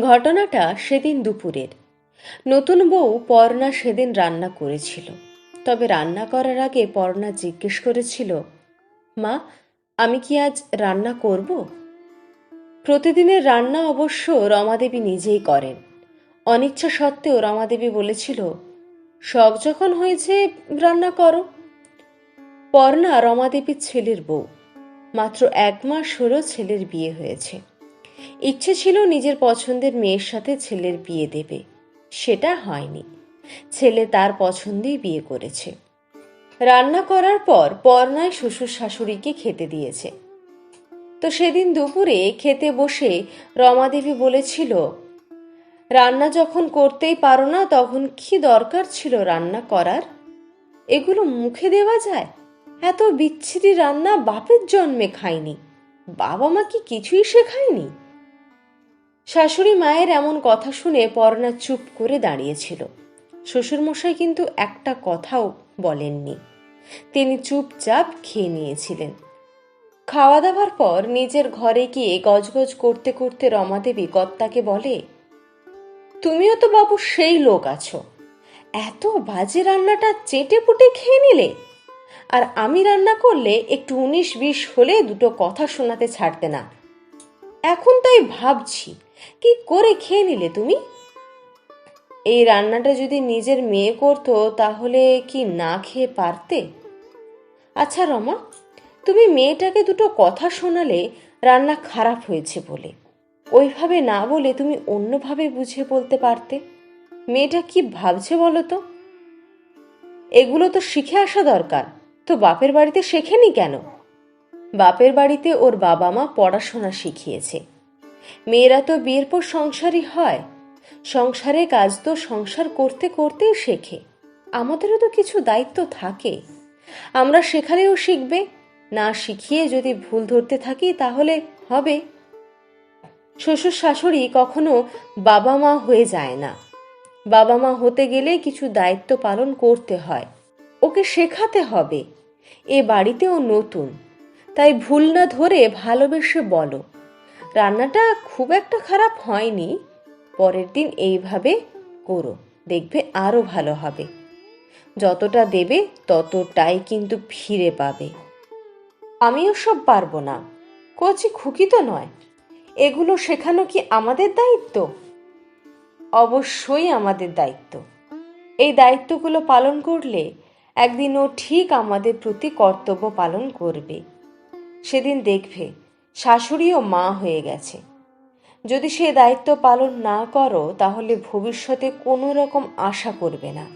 ঘটনাটা সেদিন দুপুরের। নতুন বউ পর্ণা সেদিন রান্না করেছিল। তবে রান্না করার আগে পর্ণা জিজ্ঞেস করেছিল, মা, আমি কি আজ রান্না করব? প্রতিদিনের রান্না অবশ্য রমাদেবী নিজেই করেন। অনিচ্ছা সত্ত্বেও রমাদেবী বলেছিল, শখ যখন হয়েছে, রান্না করো। পর্ণা রমাদেবীর ছেলের বউ। মাত্র এক মাস হলো ছেলের বিয়ে হয়েছে। ইচ্ছে ছিল নিজের পছন্দের মেয়ের সাথে ছেলের বিয়ে দেবে। সেটা হয়নি। ছেলে তার পছন্দেই বিয়ে করেছে। রান্না করার পর পর্ণায় শ্বশুর শাশুড়িকে খেতে দিয়েছে। তো সেদিন দুপুরে খেতে বসে রমাদেবী বলেছিল, রান্না যখন করতেই পারো না, তখন কি দরকার ছিল রান্না করার? এগুলো মুখে দেওয়া যায়? এত বিচ্ছিরি রান্না বাপের জন্মে খায়নি বাবা মা কি কিছুই শেখায়নি? শাশুড়ি মায়ের এমন কথা শুনে পর্ণা চুপ করে দাঁড়িয়েছিল। শ্বশুরমশাই কিন্তু একটা কথাও বলেননি। তিনি চুপচাপ খেয়ে নিয়েছিলেন। খাওয়া দাওয়ার পর নিজের ঘরে গিয়ে গজগজ করতে করতে রমাদেবী কর্তাকে বলে, তুমিও তো বাবু সেই লোক আছো। এত বাজে রান্নাটা চেটে পুটে খেয়ে নিলে। আর আমি রান্না করলে একটু উনিশ বিশ হলে দুটো কথা শোনাতে ছাড়তে না। এখন তাই ভাবছি কি করে খেয়ে নিলে তুমি? এই রান্নাটা যদি নিজের মেয়ে করতো, তাহলে কি না খেয়ে পারতে? আচ্ছা রমা, তুমি মেয়েটাকে দুটো কথা শোনালে রান্না খারাপ হয়েছে বলে। ওইভাবে না বলে তুমি অন্যভাবে বুঝে বলতে পারতে। মেয়েটা কি ভাবছে বলো তো? এগুলো তো শিখে আসা দরকার। তো বাপের বাড়িতে শেখেনি কেন? বাপের বাড়িতে ওর বাবা মা পড়াশোনা শিখিয়েছে। মেয়েরা তো বিয়ের পর সংসারই হয়। সংসারে কাজ তো সংসার করতে করতেই শেখে। আমাদেরও তো কিছু দায়িত্ব থাকে। আমরা শেখালেও শিখবে। না শিখিয়ে যদি ভুল ধরতে থাকি তাহলে হবে। শ্বশুর শাশুড়ি কখনো বাবা মা হয়ে যায় না। বাবা মা হতে গেলে কিছু দায়িত্ব পালন করতে হয়। ওকে শেখাতে হবে। এ বাড়িতেও নতুন। তাই ভুল না ধরে ভালোবেসে বলো। রান্নাটা খুব একটা খারাপ হয়নি। পরের দিন এইভাবে করো, দেখবে আরও ভালো হবে। যতটা দেবে ততটাই কিন্তু ফিরে পাবে। আমিও সব পারব না। কচি খুকি তো নয়। এগুলো শেখানো কি আমাদের দায়িত্ব? অবশ্যই আমাদের দায়িত্ব। এই দায়িত্বগুলো পালন করলে একদিন ও ঠিক আমাদের প্রতি কর্তব্য পালন করবে। সেদিন দেখবে শাশুড়িও মা হয়ে গেছে। যদি সে দায়িত্ব পালন না করো, তাহলে ভবিষ্যতে কোনো রকম আশা করবে না।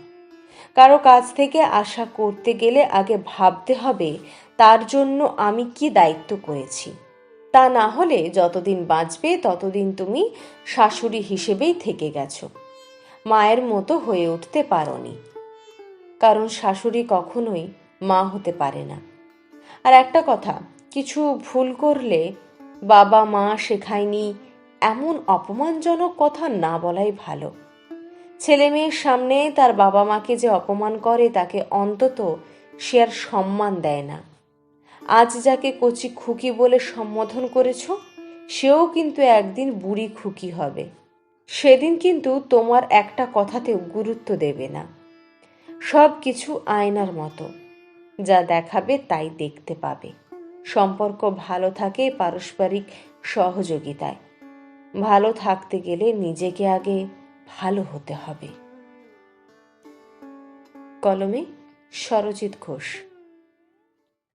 কারও কাছ থেকে আশা করতে গেলে আগে ভাবতে হবে, তার জন্য আমি কি দায়িত্ব করেছি। তা না হলে যতদিন বাঁচবে, ততদিন তুমি শাশুড়ি হিসেবেই থেকে গেছো। মায়ের মতো হয়ে উঠতে পারোনি। কারণ শাশুড়ি কখনোই মা হতে পারে না। আর একটা কথা কিছু ভুল করলে বাবা মা শেখায়নি এমন অপমানজনক কথা না বলাই ভালো। ছেলে মেয়ের সামনে তার বাবা মাকে যে অপমান করে তাকে অন্তত সে আর সম্মান দেয় না। আজ যাকে কচি খুকি বলে সম্বোধন করেছ, সেও কিন্তু একদিন বুড়ি খুকি হবে। সেদিন কিন্তু তোমার একটা কথাতেও গুরুত্ব দেবে না। সব কিছু আয়নার মতো, যা দেখাবে তাই দেখতে পাবে। সম্পর্ক ভালো থাকে পারস্পরিক সহযোগিতায়। ভালো থাকতে গেলে নিজেকে আগে ভালো হতে হবে। কলমে সরজিৎ ঘোষ।